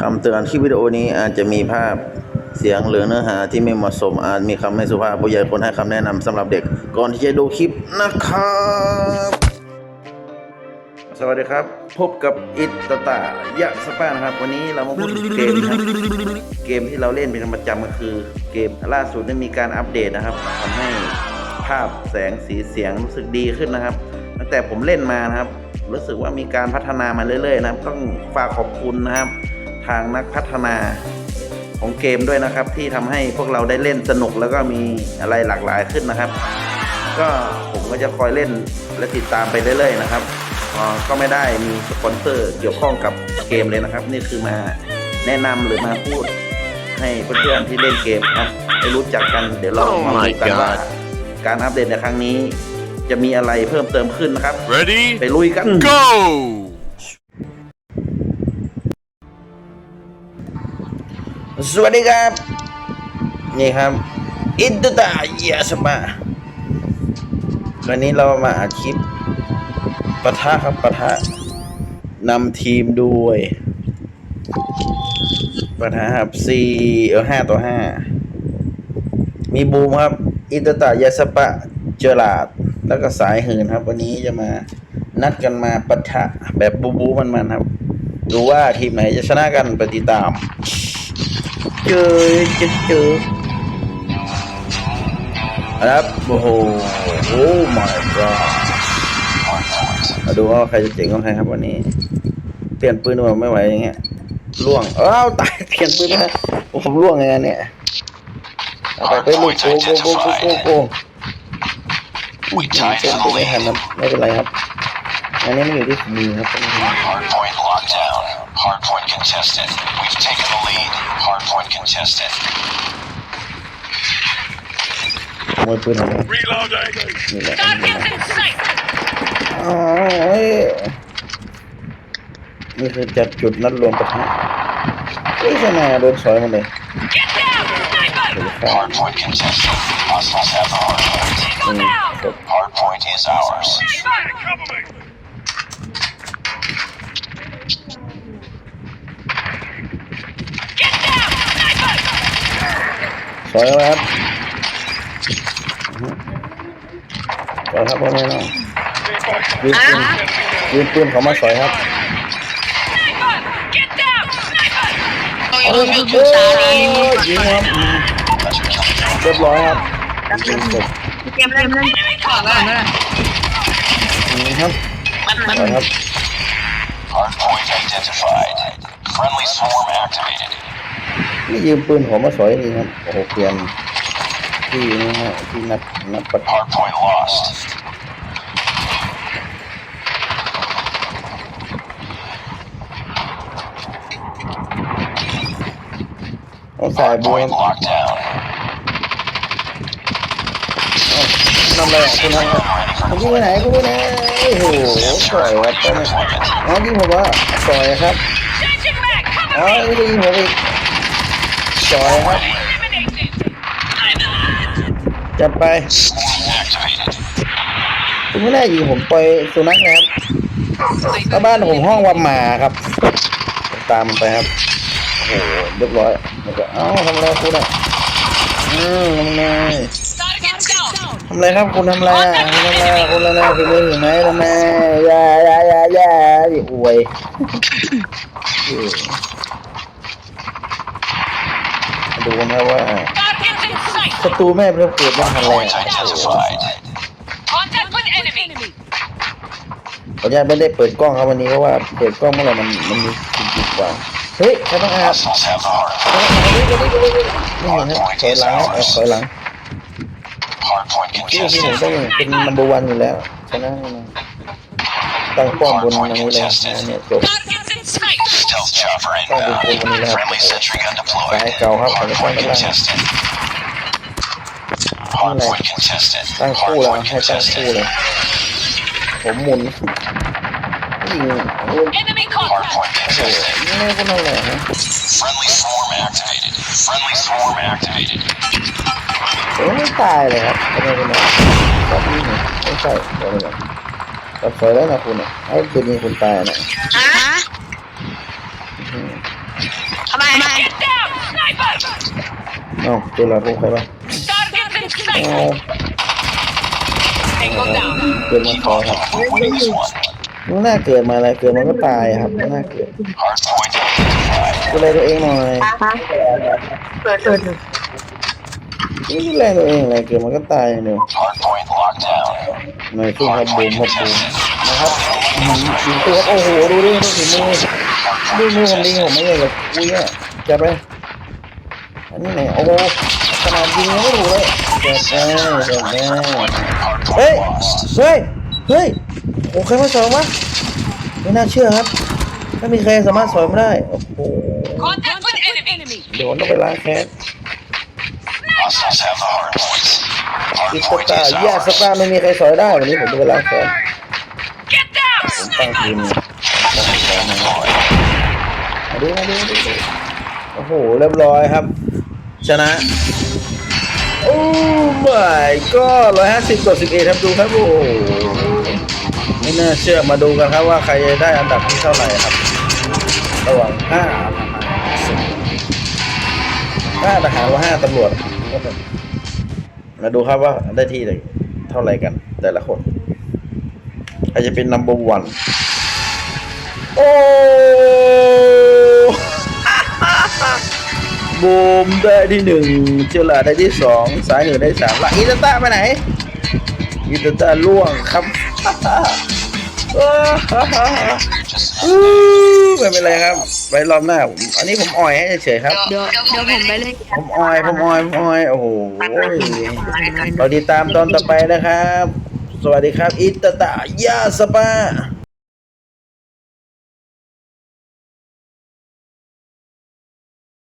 คำเตือนที่วิดีโอนี้อาจจะมีภาพเสียงหรือเนื้อหาที่ไม่เหมาะสมอาจมีคำไม่สุภาพผู้ใหญ่ควรให้คำแนะนำสำหรับเด็ก ก่อนที่จะดูคลิปนะครับสวัสดีครับ พบกับอิตตะยะสปานะครับ วันนี้เรามาพูดถึงเกมนะครับเกมที่เราเล่นเป็นประจำก็คือเกมล่าสุดได้มีการอัปเดตนะครับทำให้ภาพแสงสีเสียงรู้สึกดีขึ้นนะครับ ตั้งแต่ผมเล่นมานะครับ รู้สึกว่ามีการพัฒนามาเรื่อยๆ นะครับ ต้องฝากขอบคุณนะครับ ทางนักพัฒนาของเกมด้วยนะครับ ที่ทำให้พวกเราได้เล่นสนุกแล้วก็มีอะไรหลากหลายขึ้นนะครับ ก็ผมก็จะคอยเล่นและติดตามไปเรื่อยๆนะครับอ่าก็ไม่ได้มีสปอนเซอร์เกี่ยวข้องกับเกมเลยนะครับ นี่คือมาแนะนำหรือมาพูดให้เพื่อนๆที่เล่นเกมนะได้รู้จักกันเดี๋ยวเรา Oh มา my ดูกันว่า God การอัปเดตในครั้งนี้ จะมีอะไรเพิ่มเติมขึ้นนะครับ Ready? ไปลุยกัน Go! สวัสดีครับ นี่ครับ อินตตาเยสมาวันนี้เรามาอัดคลิปปะทะครับปะทะนำทีมด้วยปะทะครับสี่เออห้าต่อห้ามีบูมครับ อินตตายาสปะเจอราด แล้วก็สายหืนครับ วันนี้จะมานัดกันมาปะทะแบบบูบูมันมันๆครับ ดูว่าทีมไหนจะชนะกันไปติดตาม จอจอเจอครับโอ้โหโอ้ my god มาดูว่าใครจะเจ๋งกว่าใครครับวันนี้ เปลี่ยนปืนมาไม่ไหวอย่างเงี้ยล่วงอ้าวตายเปลี่ยนปืนนะผมล่วงไงเนี่ยไปไปลูกโกโกโกโกโกโก We tied เปลี่ยนไม่ทัน lead. ครับไม่เป็นไรครับอันนี้มันอยู่ที่มือครับ Hardpoint locked down. Hardpoint contested. Contested. ขโมยปืนของผม Reloading! นี่แหละ Targets in sight! อ๋อเฮ้ยนี่คือจัดจุดนัดรวมประทะเฮ้ยชนะโดนสอยหมาเลย Get down! Sniper! เดี๋ยวครับ Hardpoint contested. Hostiles have the hardpoint. อืมจบ Hardpoint is ours. Sniper! สอยแล้วครับสอยครับพ่อแม่น้องยืนปืนยืนปืนเขามาสอยครับ Sniper! Get down! Sniper! โอ้ยยิงครับอืม Let's kill the เรียบร้อยครับยิงจบเกมเล่นเล่น Enemy ก่อน contact! นะอืมครับสอยครับ Hardpoint identified. Friendly swarm activated. นี่ยืมปืนผมมาสอยนี่ครับโอ้โหเปลี่ยนที่นี่ฮะที่นัดนัดประทะ Hardpoint lost. ต้องสายบัว Hardpoint locked down. ทำอะไรอะคุณทำอะไรคุณยิงไปไหนคุณไปไหนโอ้โหสอยครับตอนนี้อ๋อยิงผมว่าสอยครับ Changing mag! อ๋อ Cover me! นี่ก็ยิงผมอีก สอยครับจัดไปคุณไม่ได้ยิงผมปล่อยสุนัขนะครับถ้าบ้านผมห้องวัมหมาครับตามมันไปครับโอ้โหเรียบร้อยแล้วก็เอ้าทำอะไรคุณอะอืมทำไงทำอะไรครับคุณทำอะไรคุณทำอะไรคุณทำอะไรคุณเห็นไหมทำไมย่าย่าย่าย่าดิอวย ดูกันนะว่า Targets in sight! ศัตรูแม่เพิ่มเกิดบ้างอะไร Hardpoint อะ identified. Contact with enemy! ขออนุญาตไม่ได้เปิดกล้องครับวันนี้เพราะว่าเปิดกล้องเมื่อไหร่มันมันมีสิ่งดีกว่าเฮ้ยใครต้องอาบ Hostiles have the hardpoint. นี่เห็นครับถอยหลังครับถอยหลัง Hardpoint ที่ที่ผม contested. ต้องเป็น number one อยู่แล้วชนะตั้งป้อมบนตรงนี้เลยนะเนี่ยจบ Targets in sight! Stealth chopper Can't be inbound. good when you have- Friendly sentry gun สาย deployed. เก่าครับผมจะตั้ง Hardpoint กันได้ contested. Hardpoint contested. ตั้งคู่แล้ว Hardpoint ให้ตั้งคู่ contested. เลยผมหมุนยิงโอ้ย Enemy contact! Hardpoint contested. ไม่คนอะไรฮะ Friendly swarm activated. Friendly swarm activated. ผมไม่ตายเลยครับทำไมคุณอะตอนนี้เนี่ยไม่ใช่เดี๋ยวเลยตัดสวยแล้วนะคุณอะไอ้ปืนนี้คุณตายนะฮะอืม ทำไม Get down! Sniper! เอ้าตัวหลักของใครวะ Targets in เอ้า sight! Tango down. เกิดมาคอครับ Winning is one. มันน่าเกิดมาอะไรเกิดมันก็ตายครับมันน่าเกิด Hard point identified. ดูแลตัวเองหน่อยเกิดเกิดนี่ดูแลตัวเองอะไรเกิดมันก็ตายเดี๋ยว Hard point locked down. หน่อยสู้ครับบูมครับบูมนะครับอืมยิงตัวครับโอ้โหดูดิดูฝีมือ ดูมือผมดีผมไม่เลยแบบอุ้ยอะจับไปอันนี้ไหนโอ้ขนาดยิงยังไม่ถูกเลยจับได้จับได้ Hard เฮ้ยเฮ้ยเฮ้ยโอ้ใครมาสอนวะไม่น่าเชื่อครับไม่มีใครสามารถสอนไม่ได้โอ้โห Contact with enemy! โดนต้องไปล้างแค้นอิสตา is ร์ยาสตาไม่มีใครสอนได้วันนี้ผมจะไปล้างแค้นผมตั้งทีม มาดูมาดูมาดูโอ้โห เรียบร้อยครับ ชนะ โอ้ my god ร้อยห้าสิบต่อสิบเอ็ดครับดูครับโอ้ไม่น่าเชื่อมาดูกันครับว่าใครได้อันดับที่เท่าไหร่ครับ ระหว่างห้าห้าทหารว่าห้าตำรวจมาดูครับว่าได้ที่ไหนเท่าไหร่กัน แต่ละคนใครจะเป็น number one บูมได้ที่หนึ่งเจลาได้ที่สองสายหนึ่งได้สามละอีตาต้าไปไหนอีตาต้าล่วงครับอู้ไม่เป็นไรครับ ไว้รอบหน้าผมอันนี้ผมอ่อยให้เฉยๆครับ เดี๋ยวเดี๋ยวผมไปเล่นผมออยผมออยผมออยโอ้โหรอติดตามตอนต่อไปนะครับ สวัสดีครับ อิตาตะยาสปา